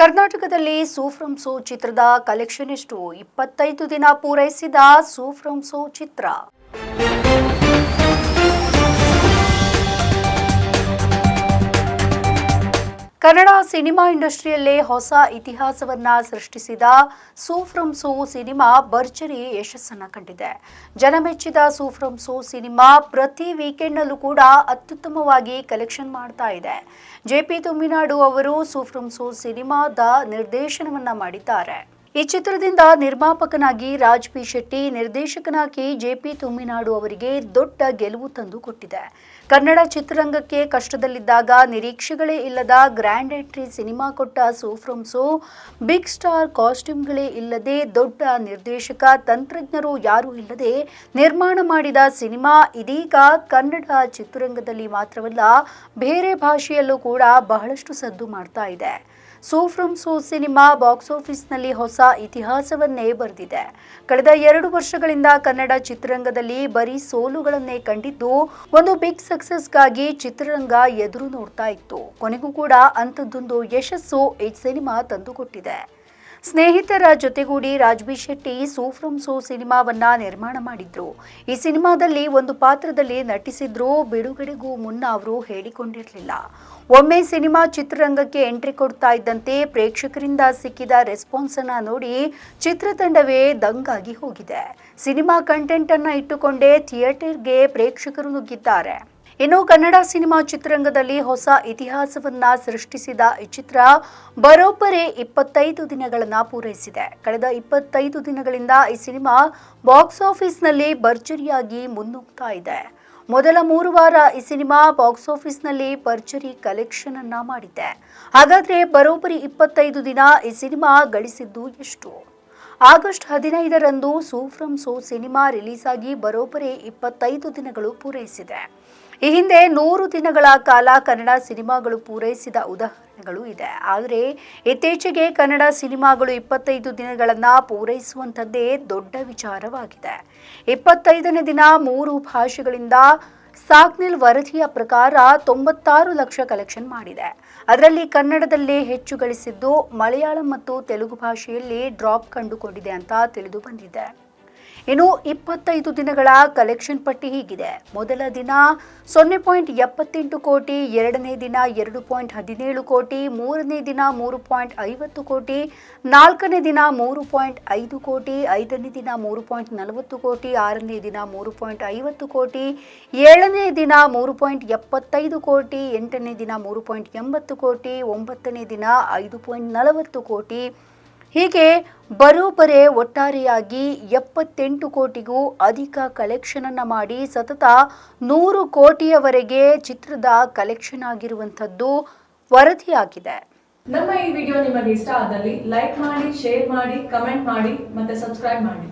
ಕರ್ನಾಟಕದಲ್ಲಿ ಸೂಫ್ರಮ್ ಸೋ ಚಿತ್ರದ ಕಲೆಕ್ಷನ್ ಎಷ್ಟು ಇಪ್ಪತ್ತೈದು ದಿನ ಪೂರೈಸಿದ ಸೂಫ್ರಮ್ ಸೋ ಚಿತ್ರ. ಕನ್ನಡ ಸಿನಿಮಾ ಇಂಡಸ್ಟ್ರಿಯಲ್ಲೇ ಹೊಸ ಇತಿಹಾಸವನ್ನ ಸೃಷ್ಟಿಸಿದ ಸೂಫ್ರಮ್ ಸೂ ಸಿನಿಮಾ ಭರ್ಜರಿ ಯಶಸ್ಸನ್ನ ಕಂಡಿದೆ. ಜನಮೆಚ್ಚಿದ ಸೂಫ್ರಮ್ ಸೂ ಸಿನಿಮಾ ಪ್ರತಿ ವೀಕೆಂಡ್ನಲ್ಲೂ ಕೂಡ ಅತ್ಯುತ್ತಮವಾಗಿ ಕಲೆಕ್ಷನ್ ಮಾಡ್ತಾ ಇದೆ. ಜೆ ಪಿ ತುಮ್ಮಿನಾಡು ಅವರು ಸೂಫ್ರಮ್ ಸೂ ಸಿನಿಮಾದ ನಿರ್ದೇಶನವನ್ನ ಮಾಡಿದ್ದಾರೆ. ಈ ಚಿತ್ರದಿಂದ ನಿರ್ಮಾಪಕನಾಗಿ ರಾಜ್ ಪಿ ಶೆಟ್ಟಿ, ನಿರ್ದೇಶಕನಾಗಿ ಜೆಪಿ ತುಮ್ಮಿನಾಡು ಅವರಿಗೆ ದೊಡ್ಡ ಗೆಲುವು ತಂದು ಕೊಟ್ಟಿದೆ. ಕನ್ನಡ ಚಿತ್ರರಂಗಕ್ಕೆ ಕಷ್ಟದಲ್ಲಿದ್ದಾಗ ನಿರೀಕ್ಷೆಗಳೇ ಇಲ್ಲದ ಗ್ರ್ಯಾಂಡ್ ಎಂಟ್ರಿ ಸಿನಿಮಾ ಕೊಟ್ಟ ಸೂಫ್ರಮ್ಸು ಬಿಗ್ ಸ್ಟಾರ್ ಕಾಸ್ಟ್ಯೂಮ್ಗಳೇ ಇಲ್ಲದೆ ದೊಡ್ಡ ನಿರ್ದೇಶಕ, ತಂತ್ರಜ್ಞರು ಯಾರೂ ಇಲ್ಲದೆ ನಿರ್ಮಾಣ ಮಾಡಿದ ಸಿನಿಮಾ ಇದೀಗ ಕನ್ನಡ ಚಿತ್ರರಂಗದಲ್ಲಿ ಮಾತ್ರವಲ್ಲ, ಬೇರೆ ಭಾಷೆಯಲ್ಲೂ ಕೂಡ ಬಹಳಷ್ಟು ಸದ್ದು ಮಾಡ್ತಾ ಇದೆ. ಸೂಫ್ರಮ್ ಸೋ ಸಿನಿಮಾ ಬಾಕ್ಸ್ ಆಫೀಸ್ನಲ್ಲಿ ಹೊಸ ಇತಿಹಾಸವನ್ನೇ ಬರೆದಿದೆ. ಕಳೆದ ಎರಡು ವರ್ಷಗಳಿಂದ ಕನ್ನಡ ಚಿತ್ರರಂಗದಲ್ಲಿ ಬರೀ ಸೋಲುಗಳನ್ನೇ ಕಂಡಿದ್ದು ಒಂದು ಬಿಗ್ ಸಕ್ಸಸ್ಗಾಗಿ ಚಿತ್ರರಂಗ ಎದುರು ನೋಡ್ತಾ ಇತ್ತು. ಕೊನೆಗೂ ಕೂಡ ಅಂಥದ್ದೊಂದು ಯಶಸ್ಸು ಈ ಸಿನಿಮಾ ತಂದುಕೊಟ್ಟಿದೆ. ಸ್ನೇಹಿತರ ಜೊತೆಗೂಡಿ ರಾಜ್ಬಿ ಶೆಟ್ಟಿ ಸೂಫ್ರಮ್ ಸೋ ಸಿನಿಮಾವನ್ನ ನಿರ್ಮಾಣ ಮಾಡಿದ್ರು. ಈ ಸಿನಿಮಾದಲ್ಲಿ ಒಂದು ಪಾತ್ರದಲ್ಲಿ ನಟಿಸಿದ್ರು ಬಿಡುಗಡೆಗೂ ಮುನ್ನ ಅವರು ಹೇಳಿಕೊಂಡಿರಲಿಲ್ಲ. ಒಮ್ಮೆ ಸಿನಿಮಾ ಚಿತ್ರರಂಗಕ್ಕೆ ಎಂಟ್ರಿ ಕೊಡ್ತಾ ಇದ್ದಂತೆ ಪ್ರೇಕ್ಷಕರಿಂದ ಸಿಕ್ಕಿದ ರೆಸ್ಪಾನ್ಸ್ ಅನ್ನ ನೋಡಿ ಚಿತ್ರತಂಡವೇ ದಂಗಾಗಿ ಹೋಗಿದೆ. ಸಿನಿಮಾ ಕಂಟೆಂಟ್ ಅನ್ನ ಇಟ್ಟುಕೊಂಡೇ ಥಿಯೇಟರ್ಗೆ ಪ್ರೇಕ್ಷಕರು ನುಗ್ಗಿದ್ದಾರೆ. ಇನ್ನು ಕನ್ನಡ ಸಿನಿಮಾ ಚಿತ್ರರಂಗದಲ್ಲಿ ಹೊಸ ಇತಿಹಾಸವನ್ನ ಸೃಷ್ಟಿಸಿದ ಈ ಚಿತ್ರ ಬರೋಬ್ಬರೇ ಇಪ್ಪತ್ತೈದು ದಿನಗಳನ್ನ ಪೂರೈಸಿದೆ. ಕಳೆದ ಇಪ್ಪತ್ತೈದು ದಿನಗಳಿಂದ ಈ ಸಿನಿಮಾ ಬಾಕ್ಸ್ ಆಫೀಸ್ನಲ್ಲಿ ಭರ್ಜರಿಯಾಗಿ ಮುನ್ನುಗ್ತಾ ಇದೆ. ಮೊದಲ ಮೂರು ವಾರ ಈ ಸಿನಿಮಾ ಬಾಕ್ಸ್ ಆಫೀಸ್ನಲ್ಲಿ ಭರ್ಜರಿ ಕಲೆಕ್ಷನ್ ಅನ್ನ ಮಾಡಿದೆ. ಹಾಗಾದ್ರೆ ಬರೋಬ್ಬರಿ ಇಪ್ಪತ್ತೈದು ದಿನ ಈ ಸಿನಿಮಾ ಗಳಿಸಿದ್ದು ಎಷ್ಟು? ಆಗಸ್ಟ್ ಹದಿನೈದರಂದು ಸೂಫ್ರಮ್ ಸೋ ಸಿನಿಮಾ ರಿಲೀಸ್ ಆಗಿ ಬರೋಬ್ಬರಿ ಇಪ್ಪತ್ತೈದು ದಿನಗಳು ಪೂರೈಸಿದೆ. ಈ ಹಿಂದೆ ನೂರು ದಿನಗಳ ಕಾಲ ಕನ್ನಡ ಸಿನಿಮಾಗಳು ಪೂರೈಸಿದ ಉದಾಹರಣೆಗಳು ಇದೆ. ಆದರೆ ಇತ್ತೀಚೆಗೆ ಕನ್ನಡ ಸಿನಿಮಾಗಳು ಇಪ್ಪತ್ತೈದು ದಿನಗಳನ್ನು ಪೂರೈಸುವಂಥದ್ದೇ ದೊಡ್ಡ ವಿಚಾರವಾಗಿದೆ. ಇಪ್ಪತ್ತೈದನೇ ದಿನ ಮೂರು ಭಾಷೆಗಳಿಂದ ಸಾಕ್ನಿಲ್ ವರದಿಯ ಪ್ರಕಾರ ತೊಂಬತ್ತಾರು ಲಕ್ಷ ಕಲೆಕ್ಷನ್ ಮಾಡಿದೆ. ಅದರಲ್ಲಿ ಕನ್ನಡದಲ್ಲಿ ಹೆಚ್ಚು ಗಳಿಸಿದ್ದು ಮಲಯಾಳಂ ಮತ್ತು ತೆಲುಗು ಭಾಷೆಯಲ್ಲಿ ಡ್ರಾಪ್ ಕಂಡುಕೊಂಡಿದೆ ಅಂತ ತಿಳಿದು ಬಂದಿದೆ. ಇನ್ನು ಇಪ್ಪತ್ತೈದು ದಿನಗಳ ಕಲೆಕ್ಷನ್ ಪಟ್ಟಿ ಹೀಗಿದೆ. ಮೊದಲ ದಿನ ಸೊನ್ನೆ ಪಾಯಿಂಟ್ ಎಪ್ಪತ್ತೆಂಟು ಕೋಟಿ, ಎರಡನೇ ದಿನ ಎರಡು ಪಾಯಿಂಟ್ ಹದಿನೇಳು ಕೋಟಿ, ಮೂರನೇ ದಿನ ಮೂರು ಪಾಯಿಂಟ್ ಐವತ್ತು ಕೋಟಿ, ನಾಲ್ಕನೇ ದಿನ ಮೂರು ಪಾಯಿಂಟ್ ಐದು ಕೋಟಿ, ಐದನೇ ದಿನ ಮೂರು ಪಾಯಿಂಟ್ ನಲವತ್ತು ಕೋಟಿ, ಆರನೇ ದಿನ ಮೂರು ಪಾಯಿಂಟ್ ಐವತ್ತು ಕೋಟಿ, ಏಳನೇ ದಿನ ಮೂರು ಪಾಯಿಂಟ್ ಎಪ್ಪತ್ತೈದು ಕೋಟಿ, ಎಂಟನೇ ದಿನ ಮೂರು ಪಾಯಿಂಟ್ ಎಂಬತ್ತು ಕೋಟಿ, ಒಂಬತ್ತನೇ ದಿನ ಐದು ಪಾಯಿಂಟ್ ನಲವತ್ತು ಕೋಟಿ. ಹೀಗೆ ಬರೋಬ್ಬರೆ ಒಟ್ಟಾರೆಯಾಗಿ ಎಪ್ಪತ್ತೆಂಟು ಕೋಟಿಗೂ ಅಧಿಕ ಕಲೆಕ್ಷನ್ ಅನ್ನ ಮಾಡಿ ಸತತ ನೂರು ಕೋಟಿಯವರೆಗೆ ಚಿತ್ರದ ಕಲೆಕ್ಷನ್ ಆಗಿರುವಂತದ್ದು ವರದಿಯಾಗಿದೆ. ನಮ್ಮ ಈ ವಿಡಿಯೋ ನಿಮಗೆ ಇಷ್ಟ ಆದಲ್ಲಿ ಲೈಕ್ ಮಾಡಿ, ಶೇರ್ ಮಾಡಿ, ಕಮೆಂಟ್ ಮಾಡಿ ಮತ್ತೆ ಸಬ್ಸ್ಕ್ರೈಬ್ ಮಾಡಿ.